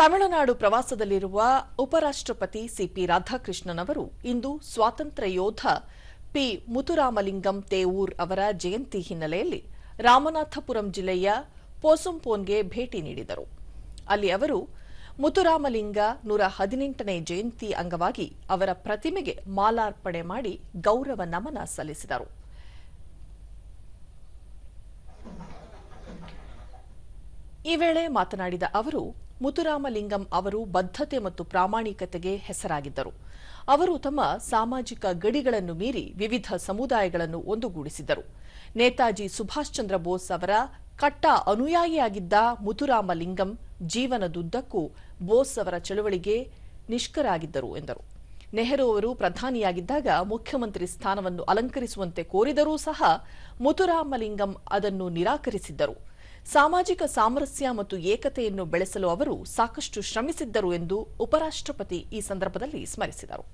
ತಮಿಳುನಾಡು ಪ್ರವಾಸದಲ್ಲಿರುವ ಉಪರಾಷ್ಟ್ರಪತಿ ಸಿಪಿ ರಾಧಾಕೃಷ್ಣನ್ ಅವರು ಇಂದು ಸ್ವಾತಂತ್ರ್ಯ ಯೋಧ ಪಿ ಮುತುರಾಮಲಿಂಗಂ ತೇವೂರ್ ಅವರ ಜಯಂತಿ ಹಿನ್ನೆಲೆಯಲ್ಲಿ ರಾಮನಾಥಪುರಂ ಜಿಲ್ಲೆಯ ಪೋಸುಂಪೋನ್ಗೆ ಭೇಟಿ ನೀಡಿದರು. ಅಲ್ಲಿ ಅವರು ಮುತುರಾಮಲಿಂಗ ನೂರ ಹದಿನೆಂಟನೇ ಜಯಂತಿ ಅಂಗವಾಗಿ ಅವರ ಪ್ರತಿಮೆಗೆ ಮಾಲಾರ್ಪಣೆ ಮಾಡಿ ಗೌರವ ನಮನ ಸಲ್ಲಿಸಿದರು. ಈ ವೇಳೆ ಮಾತನಾಡಿದ ಅವರು, ಮುತುರಾಮಲಿಂಗಂ ಅವರು ಬದ್ಧತೆ ಮತ್ತು ಪ್ರಾಮಾಣಿಕತೆಗೆ ಹೆಸರಾಗಿದ್ದರು. ಅವರು ತಮ್ಮ ಸಾಮಾಜಿಕ ಗಡಿಗಳನ್ನು ಮೀರಿ ವಿವಿಧ ಸಮುದಾಯಗಳನ್ನು ಒಂದುಗೂಡಿಸಿದರು ನೇತಾಜಿ ಸುಭಾಷ್ ಚಂದ್ರ ಬೋಸ್ ಅವರ ಕಟ್ಟ ಅನುಯಾಯಿಯಾಗಿದ್ದ ಮುತುರಾಮಲಿಂಗಂ ಜೀವನದುದ್ದಕ್ಕೂ ಬೋಸ್ ಅವರ ಚಳುವಳಿಗೆ ನಿಷ್ಕರಾಗಿದ್ದರು ಎಂದರು. ನೆಹರು ಅವರು ಪ್ರಧಾನಿಯಾಗಿದ್ದಾಗ ಮುಖ್ಯಮಂತ್ರಿ ಸ್ಥಾನವನ್ನು ಅಲಂಕರಿಸುವಂತೆ ಕೋರಿದರೂ ಸಹ ಮುತುರಾಮಲಿಂಗಂ ಅದನ್ನು ನಿರಾಕರಿಸಿದ್ದರು. ಸಾಮಾಜಿಕ ಸಾಮರಸ್ಯ ಮತ್ತು ಏಕತೆಯನ್ನು ಬೆಳೆಸಲು ಅವರು ಸಾಕಷ್ಟು ಶ್ರಮಿಸಿದ್ದರು ಎಂದು ಉಪರಾಷ್ಟ್ರಪತಿ ಈ ಸಂದರ್ಭದಲ್ಲಿ ಸ್ಮರಿಸಿದರು.